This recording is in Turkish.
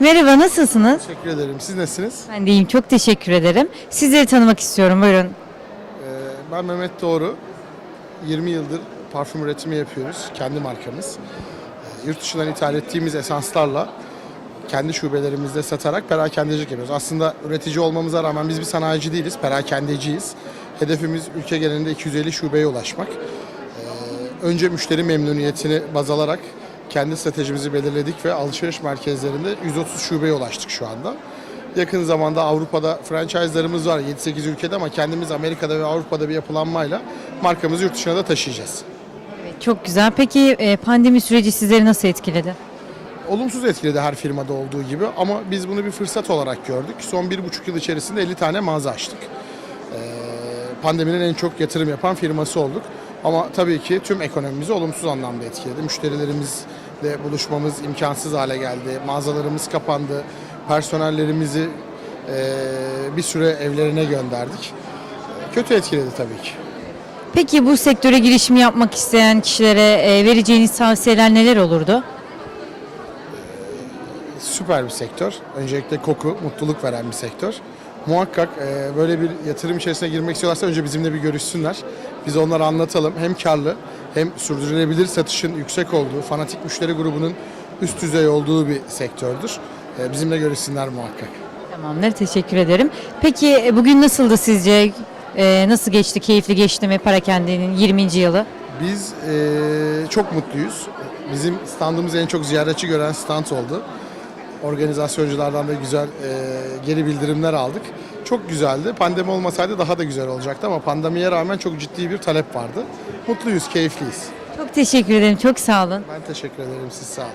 Merhaba, nasılsınız? Teşekkür ederim. Siz nasılsınız? Ben de iyiyim, çok teşekkür ederim. Sizleri tanımak istiyorum, buyurun. Ee, ben Mehmet Doğru. 20 yıldır parfüm üretimi yapıyoruz. Kendi markamız. Ee, yurt dışından ithal ettiğimiz esanslarla kendi şubelerimizde satarak perakendecilik yapıyoruz. Aslında üretici olmamıza rağmen biz bir sanayici değiliz, perakendeciyiz. Hedefimiz ülke genelinde 250 şubeye ulaşmak. Ee, önce müşteri memnuniyetini baz alarak kendi stratejimizi belirledik ve alışveriş merkezlerinde 130 şubeye ulaştık şu anda. Yakın zamanda Avrupa'da franchise'larımız var 7-8 ülkede ama kendimiz Amerika'da ve Avrupa'da bir yapılanmayla markamızı yurt dışına da taşıyacağız. Evet, çok güzel. Peki e, pandemi süreci sizleri nasıl etkiledi? Olumsuz etkiledi her firmada olduğu gibi ama biz bunu bir fırsat olarak gördük. Son bir buçuk yıl içerisinde 50 tane mağaza açtık. Ee, pandeminin en çok yatırım yapan firması olduk. Ama tabii ki tüm ekonomimizi olumsuz anlamda etkiledi. Müşterilerimizle buluşmamız imkansız hale geldi. Mağazalarımız kapandı. Personellerimizi eee, bir süre evlerine gönderdik. Kötü etkiledi tabii ki. Peki bu sektöre girişim yapmak isteyen kişilere e, vereceğiniz tavsiyeler neler olurdu? süper bir sektör. Öncelikle koku, mutluluk veren bir sektör. Muhakkak e, böyle bir yatırım içerisine girmek istiyorlarsa önce bizimle bir görüşsünler. Biz onlara anlatalım. Hem karlı hem sürdürülebilir satışın yüksek olduğu, fanatik müşteri grubunun üst düzey olduğu bir sektördür. E, bizimle görüşsünler muhakkak. Tamamdır, teşekkür ederim. Peki e, bugün nasıldı sizce? E, nasıl geçti, keyifli geçti mi Parakendi'nin 20. yılı? Biz e, çok mutluyuz. Bizim standımız en çok ziyaretçi gören stand oldu. Organizasyonculardan da güzel geri bildirimler aldık. Çok güzeldi. Pandemi olmasaydı daha da güzel olacaktı ama pandemiye rağmen çok ciddi bir talep vardı. Mutluyuz, keyifliyiz. Çok teşekkür ederim, çok sağ olun. Ben teşekkür ederim. Siz sağ olun.